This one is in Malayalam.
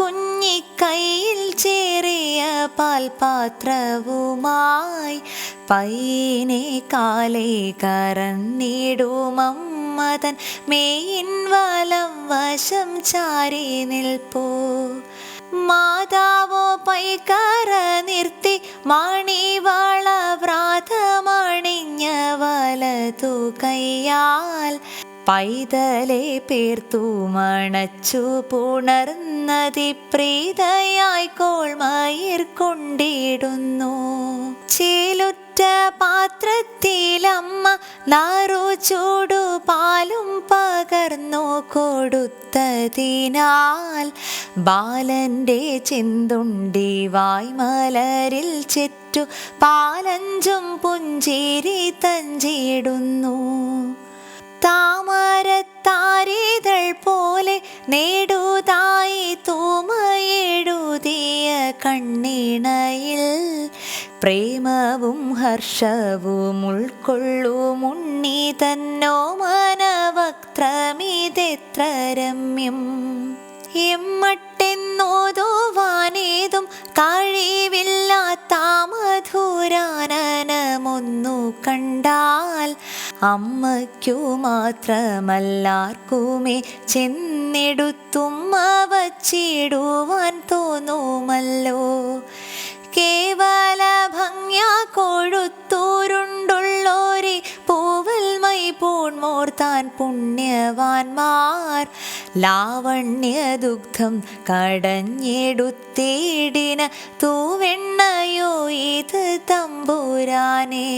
കുഞ്ഞിക്കൈയിൽ ചേറിയ പാൽപാത്രവുമായി പൈനെ കാലേ കറന്നിടുമമ്മതൻ മേയിൻ വലം വശം ചാരി നിൽപ്പോ. മാതാവോ പൈക്കറ നിർത്തി മാണിവാള വ്രാതമണിഞ്ഞ വലതു കയ്യാൽ. പൈതലെ പേർത്തു മണച്ചു പുണർന്നതി പ്രീതയായി കോൾമയിർ കൊണ്ടിടുന്നു. ചേലുറ്റ പാത്രത്തിലമ്മ നാറു ചൂടു പാലും പകർന്നു കൊടുത്തതിനാൽ ബാലന്റെ ചിന്തുണ്ടി വായ്മലരിൽ ചെറ്റു പാലഞ്ചും പുഞ്ചിരി തഞ്ചിടുന്നു. പോലെ നേടുതായി തൂമയെഴുതിയ കണ്ണിണയിൽ പ്രേമവും ഹർഷവും ഉൾക്കൊള്ളുമുണ്ണി തന്നോ മനവക്ത്രമിതെത്ര രമ്യം എമ്മട്ടെന്നോതോവാനേതും കഴിവില്ലാത്ത മധുരാനനമൊന്നു കണ്ടാൽ അമ്മയ്ക്കു മാത്രമല്ലാർക്കുമേ ചെന്നെടുത്തുമ്മ വച്ചിടുവാൻ തോന്നുമല്ലോ. കേവല ഭംഗ്യ കൊഴുത്തൂരുണ്ടുള്ളോരെ പൂവൽമൈ പൂൺമോർത്താൻ പുണ്യവാൻമാർ. താൻ പുണ്യവാന്മാർ ലാവണ്യ ദുഗ്ധം കടഞ്ഞെടുത്തേടിന തൂവെണ്ണയോ ഇത് തമ്പുരാനേ.